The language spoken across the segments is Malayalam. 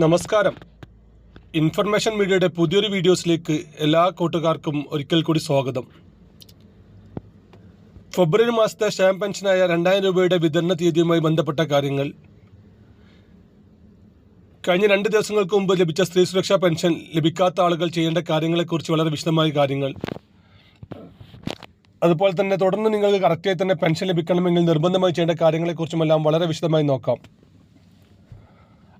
നമസ്കാരം. ഇൻഫർമേഷൻ മീഡിയയുടെ പുതിയൊരു വീഡിയോസിലേക്ക് എല്ലാ കൂട്ടുകാർക്കും ഒരിക്കൽ കൂടി സ്വാഗതം. ഫെബ്രുവരി മാസത്തെ സ്റ്റാമ്പ് പെൻഷനായ രണ്ടായിരം രൂപയുടെ വിതരണ തീയതിയുമായി ബന്ധപ്പെട്ട കാര്യങ്ങൾ. കഴിഞ്ഞ രണ്ട് ദിവസങ്ങൾക്ക് മുമ്പ് ലഭിച്ച സ്ത്രീ സുരക്ഷാ പെൻഷൻ ലഭിക്കാത്ത ആളുകൾ ചെയ്യേണ്ട കാര്യങ്ങളെക്കുറിച്ച് വളരെ വിശദമായ കാര്യങ്ങൾ. അതുപോലെ തന്നെ തുടർന്ന് നിങ്ങൾക്ക് കറക്റ്റായി തന്നെ പെൻഷൻ ലഭിക്കണമെങ്കിൽ നിർബന്ധമായി ചെയ്യേണ്ട കാര്യങ്ങളെക്കുറിച്ചുമെല്ലാം വളരെ വിശദമായി നോക്കാം.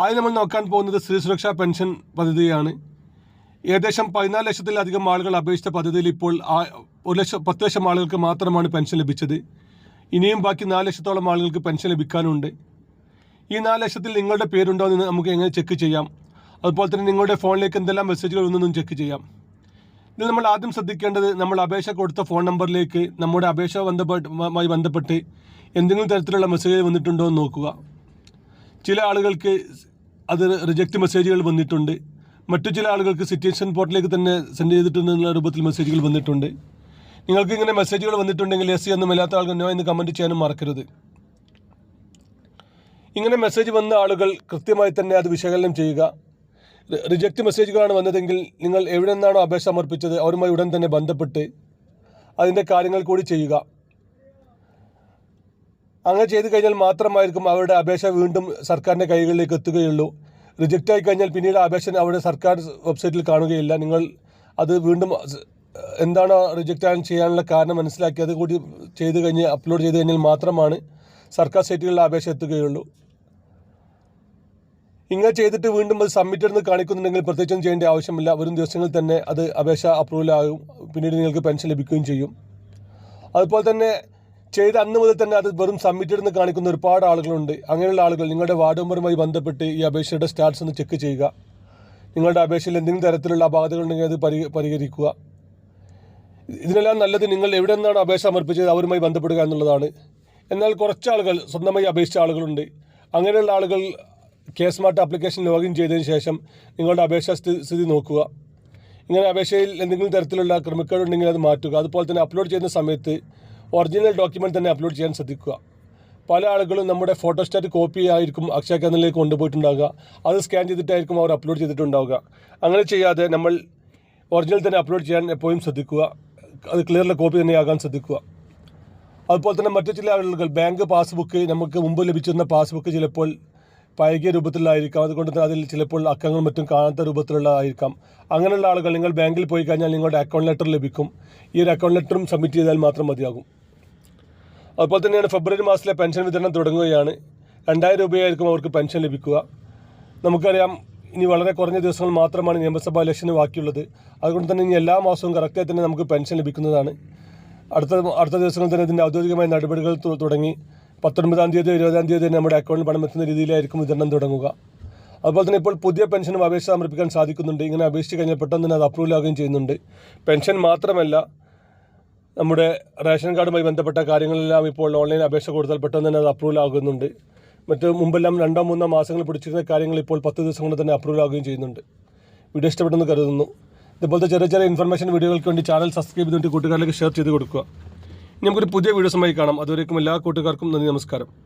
ആദ്യം നമ്മൾ നോക്കാൻ പോകുന്നത് സ്ത്രീ സുരക്ഷാ പെൻഷൻ പദ്ധതിയാണ്. ഏകദേശം പതിനാല് ലക്ഷത്തിലധികം ആളുകൾ അപേക്ഷിച്ച പദ്ധതിയിൽ ഇപ്പോൾ ഒരു ലക്ഷം പത്ത് ലക്ഷം ആളുകൾക്ക് മാത്രമാണ് പെൻഷൻ ലഭിച്ചത്. ഇനിയും ബാക്കി നാല് ലക്ഷത്തോളം ആളുകൾക്ക് പെൻഷൻ ലഭിക്കാനുണ്ട്. ഈ നാല് ലക്ഷത്തിൽ നിങ്ങളുടെ പേരുണ്ടോ എന്ന് നമുക്ക് എങ്ങനെ ചെക്ക് ചെയ്യാം. അതുപോലെ തന്നെ നിങ്ങളുടെ ഫോണിലേക്ക് എന്തെല്ലാം മെസ്സേജുകൾ വന്നെന്നും ചെക്ക് ചെയ്യാം. ഇത് നമ്മൾ ആദ്യം ശ്രദ്ധിക്കേണ്ടത് നമ്മൾ അപേക്ഷ കൊടുത്ത ഫോൺ നമ്പറിലേക്ക് നമ്മുടെ അപേക്ഷ ബന്ധപ്പെട്ടുമായി ബന്ധപ്പെട്ട് എന്തെങ്കിലും തരത്തിലുള്ള മെസ്സേജ് വന്നിട്ടുണ്ടോ എന്ന് നോക്കുക. ചില ആളുകൾക്ക് അത് റിജക്റ്റ് മെസ്സേജുകൾ വന്നിട്ടുണ്ട്. മറ്റു ചില ആളുകൾക്ക് സിറ്റുവേഷൻ പോർട്ടലിലേക്ക് തന്നെ സെൻഡ് ചെയ്തിട്ടുണ്ട് എന്നുള്ള രൂപത്തിൽ മെസ്സേജുകൾ വന്നിട്ടുണ്ട്. നിങ്ങൾക്ക് ഇങ്ങനെ മെസ്സേജുകൾ വന്നിട്ടുണ്ടെങ്കിൽ എസ് സി ഒന്നും ഇല്ലാത്ത ആളുകൾ നോ എന്ന് കമന്റ് ചെയ്യാനും മറക്കരുത്. ഇങ്ങനെ മെസ്സേജ് വന്ന ആളുകൾ കൃത്യമായി തന്നെ അത് വിശകലനം ചെയ്യുക. റിജക്റ്റ് മെസ്സേജുകളാണ് വന്നതെങ്കിൽ നിങ്ങൾ എവിടെ നിന്നാണോ അപേക്ഷ സമർപ്പിച്ചത് അവരുമായി ഉടൻ തന്നെ ബന്ധപ്പെട്ട് അതിന്റെ കാര്യങ്ങൾ കൂടി ചെയ്യുക. അങ്ങനെ ചെയ്തു കഴിഞ്ഞാൽ മാത്രമായിരിക്കും അവരുടെ അപേക്ഷ വീണ്ടും സർക്കാരിന്റെ കൈകളിലേക്ക് എത്തുകയുള്ളൂ. റിജക്റ്റ് ആയി കഴിഞ്ഞാൽ പിന്നീട് അപേക്ഷ അവിടെ സർക്കാർ വെബ്സൈറ്റിൽ കാണുകയില്ല. നിങ്ങൾ അത് വീണ്ടും എന്താണ് റിജക്റ്റ് ആകാൻ ചെയ്യാനുള്ള കാരണം മനസ്സിലാക്കി അത് കൂടി ചെയ്ത് കഴിഞ്ഞ് അപ്ലോഡ് ചെയ്ത് കഴിഞ്ഞാൽ മാത്രമാണ് സർക്കാർ സൈറ്റുകളിൽ അപേക്ഷ എത്തുകയുള്ളൂ. ഇങ്ങനെ ചെയ്തിട്ട് വീണ്ടും അത് സബ്മിറ്റഡ് എന്ന് കാണിക്കുന്നുണ്ടെങ്കിൽ പ്രത്യേകിച്ചും ചെയ്യേണ്ട ആവശ്യമില്ല. വരും ദിവസങ്ങളിൽ തന്നെ അത് അപേക്ഷ അപ്രൂവൽ ആകും. പിന്നീട് നിങ്ങൾക്ക് പെൻഷൻ ലഭിക്കുകയും ചെയ്യും. അതുപോലെ തന്നെ ചെയ്ത അന്ന് മുതൽ തന്നെ അത് വെറും സബ്മിറ്റഡ് എന്ന് കാണിക്കുന്ന ഒരുപാട് ആളുകളുണ്ട്. അങ്ങനെയുള്ള ആളുകൾ നിങ്ങളുടെ വാർഡ് മെമ്പറുമായി ബന്ധപ്പെട്ട് ഈ അപേക്ഷയുടെ സ്റ്റാറ്റസ് ഒന്ന് ചെക്ക് ചെയ്യുക. നിങ്ങളുടെ അപേക്ഷയിൽ എന്തെങ്കിലും തരത്തിലുള്ള അപാകതകൾ ഉണ്ടെങ്കിൽ അത് പരി പരിഹരിക്കുക. ഇതിനെല്ലാം നല്ലത് നിങ്ങൾ എവിടെ നിന്നാണ് അപേക്ഷ സമർപ്പിച്ചത് അവരുമായി ബന്ധപ്പെടുക എന്നുള്ളതാണ്. എന്നാൽ കുറച്ച് ആളുകൾ സ്വന്തമായി അപേക്ഷിച്ച ആളുകളുണ്ട്. അങ്ങനെയുള്ള ആളുകൾ കെ സ്മാർട്ട് ആപ്ലിക്കേഷൻ ലോഗിൻ ചെയ്തതിന് ശേഷം നിങ്ങളുടെ അപേക്ഷാ സ്ഥിതി നോക്കുക. ഇങ്ങനെ അപേക്ഷയിൽ എന്തെങ്കിലും തരത്തിലുള്ള ക്രമക്കേട് ഉണ്ടെങ്കിൽ അത് മാറ്റുക. അതുപോലെ തന്നെ അപ്ലോഡ് ചെയ്യുന്ന സമയത്ത് ഒറിജിനൽ ഡോക്യുമെന്റ് തന്നെ അപ്ലോഡ് ചെയ്യാൻ ശ്രദ്ധിക്കുക. പല ആളുകളും നമ്മുടെ ഫോട്ടോസ്റ്റാറ്റ് കോപ്പി ആയിരിക്കും അക്ഷയ കേന്ദ്രത്തിലേക്ക് കൊണ്ടുപോയിട്ടുണ്ടാവുക. അത് സ്കാൻ ചെയ്തിട്ടായിരിക്കും അവർ അപ്ലോഡ് ചെയ്തിട്ടുണ്ടാവുക. അങ്ങനെ ചെയ്യാതെ നമ്മൾ ഒറിജിനൽ തന്നെ അപ്ലോഡ് ചെയ്യാൻ എപ്പോഴും ശ്രദ്ധിക്കുക. അത് ക്ലിയറിലെ കോപ്പി തന്നെയാകാൻ ശ്രദ്ധിക്കുക. അതുപോലെ തന്നെ മറ്റു ചില ആളുകൾ ബാങ്ക് പാസ്ബുക്ക് നമുക്ക് മുമ്പ് ലഭിച്ചിരുന്ന പാസ്ബുക്ക് ചിലപ്പോൾ പഴകിയ രൂപത്തിലായിരിക്കാം. അതുകൊണ്ട് തന്നെ അതിൽ ചിലപ്പോൾ അക്കങ്ങൾ മറ്റും കാണാത്ത രൂപത്തിലുള്ളതായിരിക്കാം അങ്ങനെയുള്ള ആളുകൾ നിങ്ങൾ ബാങ്കിൽ പോയി കഴിഞ്ഞാൽ നിങ്ങളുടെ അക്കൗണ്ട് ലെറ്റർ ലഭിക്കും. ഈ ഒരു അക്കൗണ്ട് ലെറ്ററും സബ്മിറ്റ് ചെയ്താൽ മാത്രം മതിയാകും. അതുപോലെ തന്നെയാണ് ഫെബ്രുവരി മാസത്തിലെ പെൻഷൻ വിതരണം തുടങ്ങുകയാണ്. രണ്ടായിരം രൂപയായിരിക്കും അവർക്ക് പെൻഷൻ ലഭിക്കുക. നമുക്കറിയാം ഇനി വളരെ കുറഞ്ഞ ദിവസങ്ങൾ മാത്രമാണ് നിയമസഭാ ഇലക്ഷന് ബാക്കിയുള്ളത്. അതുകൊണ്ട് തന്നെ ഇനി എല്ലാ മാസവും കറക്റ്റായി തന്നെ നമുക്ക് പെൻഷൻ ലഭിക്കുന്നതാണ്. അടുത്ത അടുത്ത ദിവസങ്ങളിൽ തന്നെ ഇതിന്റെ ഔദ്യോഗികമായ നടപടികൾ തുടങ്ങി. പത്തൊൻപതാം തീയതി ഇരുപതാം തീയതി തന്നെ നമ്മുടെ അക്കൗണ്ടിൽ പണം എത്തുന്ന രീതിയിലായിരിക്കും വിതരണം തുടങ്ങുക. അതുപോലെ തന്നെ ഇപ്പോൾ പുതിയ പെൻഷനും അപേക്ഷ സമർപ്പിക്കാൻ സാധിക്കുന്നുണ്ട്. ഇങ്ങനെ അപേക്ഷിച്ച് കഴിഞ്ഞാൽ പെട്ടെന്ന് തന്നെ അത് അപ്രൂവൽ ആകുകയും ചെയ്യുന്നുണ്ട്. പെൻഷൻ മാത്രമല്ല നമ്മുടെ റേഷൻ കാർഡുമായി ബന്ധപ്പെട്ട കാര്യങ്ങളെല്ലാം ഇപ്പോൾ ഓൺലൈൻ അപേക്ഷ കൊടുത്താൽ പെട്ടെന്ന് തന്നെ അത് അപ്രൂവൽ ആകുന്നുണ്ട്. മറ്റ് മുമ്പെല്ലാം രണ്ടോ മൂന്നോ മാസങ്ങൾ പിടിച്ചിരുന്ന കാര്യങ്ങൾ ഇപ്പോൾ പത്ത് ദിവസം കൊണ്ട് തന്നെ അപ്രൂവൽ ആകുകയും ചെയ്യുന്നുണ്ട്. വീഡിയോ ഇഷ്ടപ്പെട്ടെന്ന് കരുതുന്നു. ഇതുപോലത്തെ ചെറിയ ചെറിയ ഇൻഫർമേഷൻ വീഡിയോകൾക്ക് വേണ്ടി ചാനൽ സബ്സ്ക്രൈബ് ചെയ്തിട്ട് കൂട്ടുകാരിലേക്ക് ഷെയർ ചെയ്ത് കൊടുക്കുക. ഇനി നമുക്കൊരു പുതിയ വീഡിയോസുമായി കാണാം. അതുവരേക്കും എല്ലാ കൂട്ടുകാർക്കും നന്ദി നമസ്കാരം.